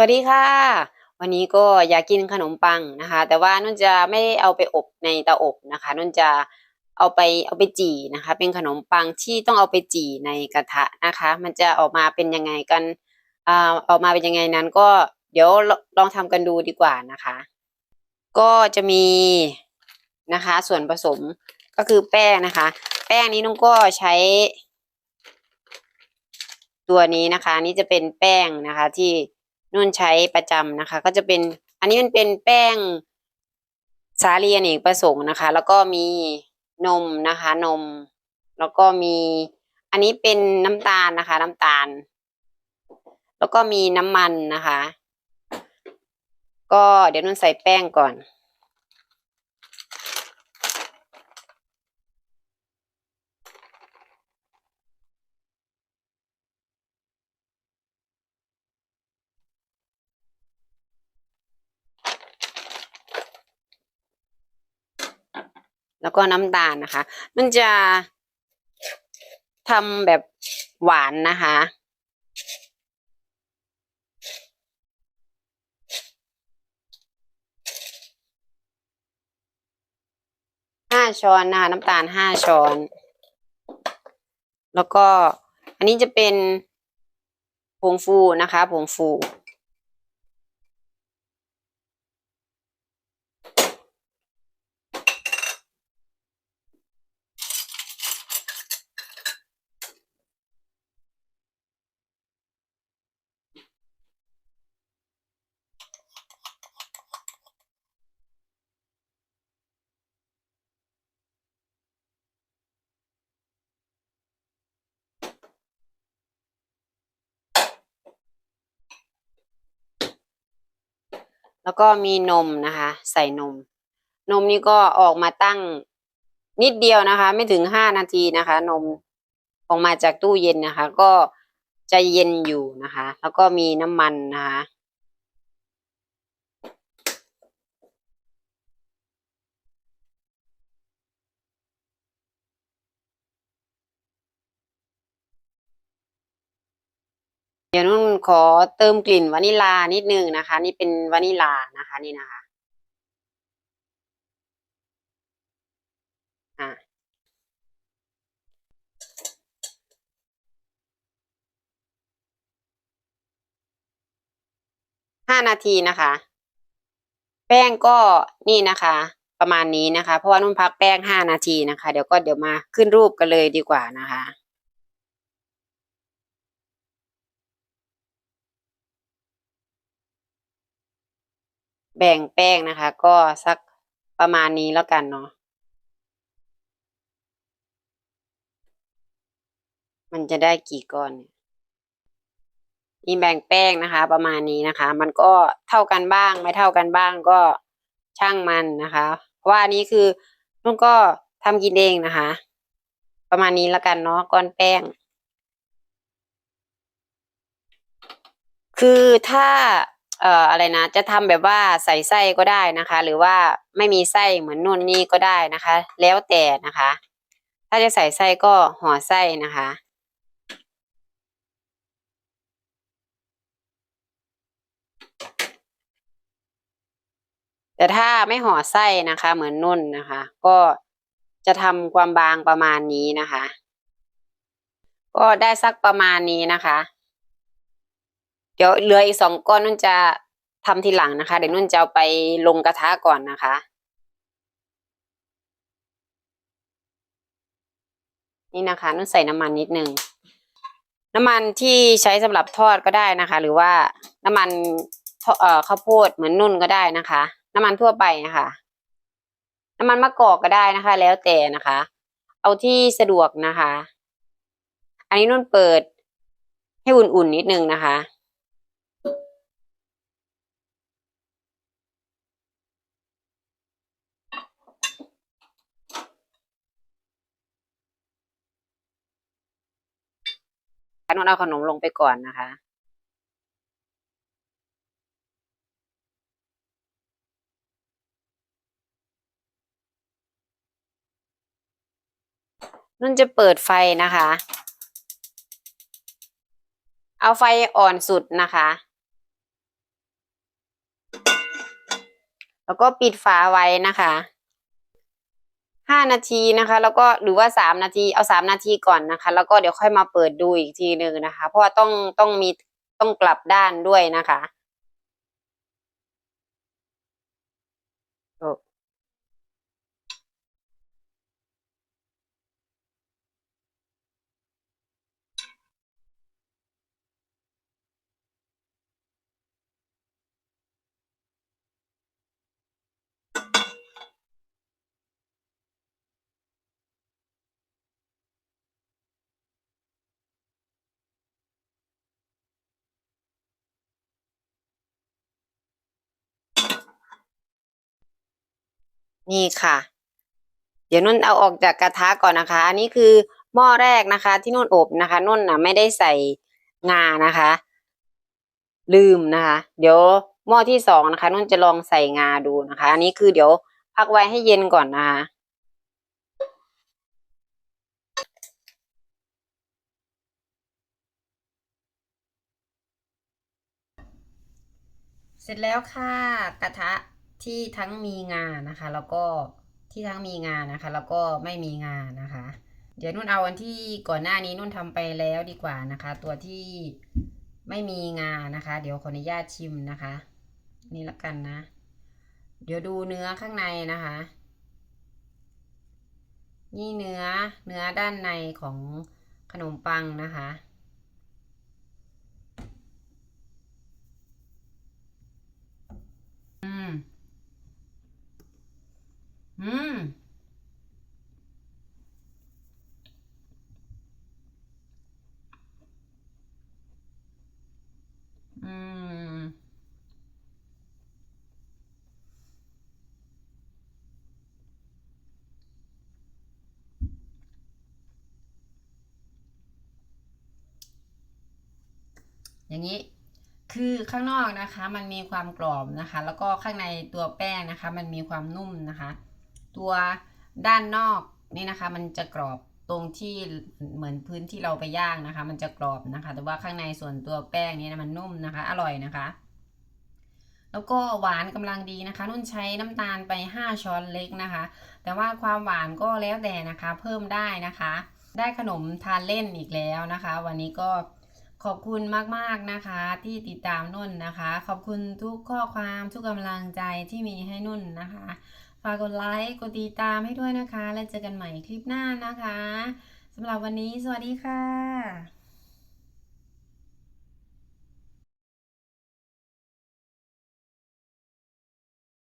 สวัสดีค่ะ วันนี้ก็อยากกินขนมปังนะคะ แต่ว่านุ่นจะไม่เอาไปอบในเตาอบนะคะนุ่นจะเอาไปเอาไปจี่นะคะ เป็นขนมปังที่ต้องเอาไปจี่ในกระทะนะคะ มันจะออกมาเป็นยังไงกันอ่าออกมาเป็นยังไงนั้นก็เดี๋ยวลองทำกันดูดีกว่านะคะ ก็จะมีนะคะ ส่วนผสมก็คือแป้งนะคะ แป้งนี้นุ่นก็ใช้ ตัวนี้นะคะ นี่จะเป็นแป้งนะคะที่ นุ่นใช้ประจำนะคะ ก็จะเป็นอันนี้มันเป็นแป้งสาลีอเนกประสงค์นะคะ แล้วก็มีนมนะคะนม แล้วก็มี อันนี้เป็นน้ำตาลนะคะ น้ำตาล แล้วก็มีน้ำมันนะคะ ก็เดี๋ยวนุ่นใส่แป้งก่อน แล้วก็น้ำตาลนะคะ มันจะทำแบบหวานนะคะ ห้าช้อนนะคะ น้ำตาลห้าช้อน แล้วก็อันนี้จะเป็นผงฟูนะคะผงฟู แล้วก็มีนมนะคะ ใส่นม นมนี่ก็ออกมาตั้งนิดเดียวนะคะ ไม่ถึงห้านาทีนะคะ นมออกมาจากตู้เย็นนะคะ ก็จะเย็นอยู่นะคะ แล้วก็มีน้ำมันนะคะ เดี๋ยวนุ่นขอเติมกลิ่นวานิลลานิดนึงนะคะ นี่เป็นวานิลลานะคะ นี่นะคะอะห้านาทีนะคะ แป้งก็นี่นะคะ ประมาณนี้นะคะ เพราะว่านุ่นพักแป้งห้านาทีนะคะ เดี๋ยวก็เดี๋ยวมาขึ้นรูปกันเลยดีกว่านะคะ แบ่งแป้งนะคะ ก็สักประมาณนี้แล้วกันเนาะมันจะได้กี่ก้อนเนี่ยนี่แบ่งแป้งนะคะ ประมาณนี้นะคะ มันก็เท่ากันบ้าง ไม่เท่ากันบ้างก็ช่างมันนะคะ เพราะว่านี้คือนุ่นก็ทำกินเองนะคะ ประมาณนี้แล้วกันเนาะก้อนแป้ง คือถ้า เอ่ออะไรนะ จะทำแบบว่าใส่ไส้ก็ได้นะคะ หรือว่าไม่มีไส้เหมือนนุ่นนี่ก็ได้นะคะ แล้วแต่นะคะ ถ้าจะใส่ไส้ก็ห่อไส้นะคะแต่ถ้าไม่ห่อไส้นะคะ เหมือนนุ่นนะคะ ก็จะทำความบางประมาณนี้นะคะ ก็ได้สักประมาณนี้นะคะ เดี๋ยวเหลืออีกสองก้อนนุ่นจะทำทีหลังนะคะ เดี๋ยวนุ่นจะเอาไปลงกระทะก่อนนะคะ นี่นะคะ นุ่นใส่น้ำมันนิดนึงน้ำมันที่ใช้สำหรับทอดก็ได้นะคะ หรือว่าน้ำมันเอ่อข้าวโพดเหมือนนุ่นก็ได้นะคะ น้ำมันทั่วไปนะคะน้ำมันมะกอกก็ได้นะคะ แล้วแต่นะคะ เอาที่สะดวกนะคะ อันนี้นุ่นเปิดให้อุ่นๆนิดนึงนะคะ นวเอาขนมลงไปก่อนนะคะ นุ่นจะเปิดไฟนะคะ เอาไฟอ่อนสุดนะคะ แล้วก็ปิดฝาไว้นะคะ ห้านาทีนะคะ แล้วก็หรือว่าสามนาทีเอาสามนาทีก่อนนะคะ แล้วก็เดี๋ยวค่อยมาเปิดดูอีกทีหนึ่งนะคะ เพราะว่าต้องต้องมีต้องกลับด้านด้วยนะคะโอ้ นี่ค่ะ เดี๋ยวนุ่นเอาออกจากกระทะก่อนนะคะ อันนี้คือหม้อแรกนะคะ ที่นุ่นอบนะคะนุ่นน่ะไม่ได้ใส่งานะคะ ลืมนะคะ เดี๋ยวหม้อที่สองนะคะนุ่นจะลองใส่งาดูนะคะ อันนี้คือเดี๋ยวพักไว้ให้เย็นก่อนนะคะเสร็จแล้วค่ะ กระทะ ที่ทั้งมีงานนะคะ แล้วก็ที่ทั้งมีงานนะคะ แล้วก็ไม่มีงานนะคะ เดี๋ยวนุ่นเอาอันที่ก่อนหน้านี้นุ่นทำไปแล้วดีกว่านะคะ ตัวที่ไม่มีงานะคะ เดี๋ยวขออนุญาตชิมนะคะ นี่ละกันนะ เดี๋ยวดูเนื้อข้างในนะคะ นี่เนื้อเนื้อด้านในของขนมปังนะคะอืม อืมอืม อย่างนี้คือข้างนอกนะคะ มันมีความกรอบนะคะ แล้วก็ข้างในตัวแป้งนะคะ มันมีความนุ่มนะคะ ตัวด้านนอกนี่นะคะ มันจะกรอบตรงที่เหมือนพื้นที่เราไปย่างนะคะ มันจะกรอบนะคะ แต่ว่าข้างในส่วนตัวแป้งนี้นะมันนุ่มนะคะ อร่อยนะคะ แล้วก็หวานกำลังดีนะคะ นุ่นใช้น้ำตาลไป 5 ช้อนเล็กนะคะ แต่ว่าความหวานก็แล้วแต่นะคะ เพิ่มได้นะคะ ได้ขนมทานเล่นอีกแล้วนะคะ วันนี้ก็ ขอบคุณมากๆนะคะ ที่ติดตามนุ่นนะคะ ขอบคุณทุกข้อความทุกกำลังใจที่มีให้นุ่นนะคะ ฝากกดไลค์กดติดตามให้ด้วยนะคะ แล้วเจอกันใหม่คลิปหน้านะคะสำหรับวันนี้สวัสดีค่ะ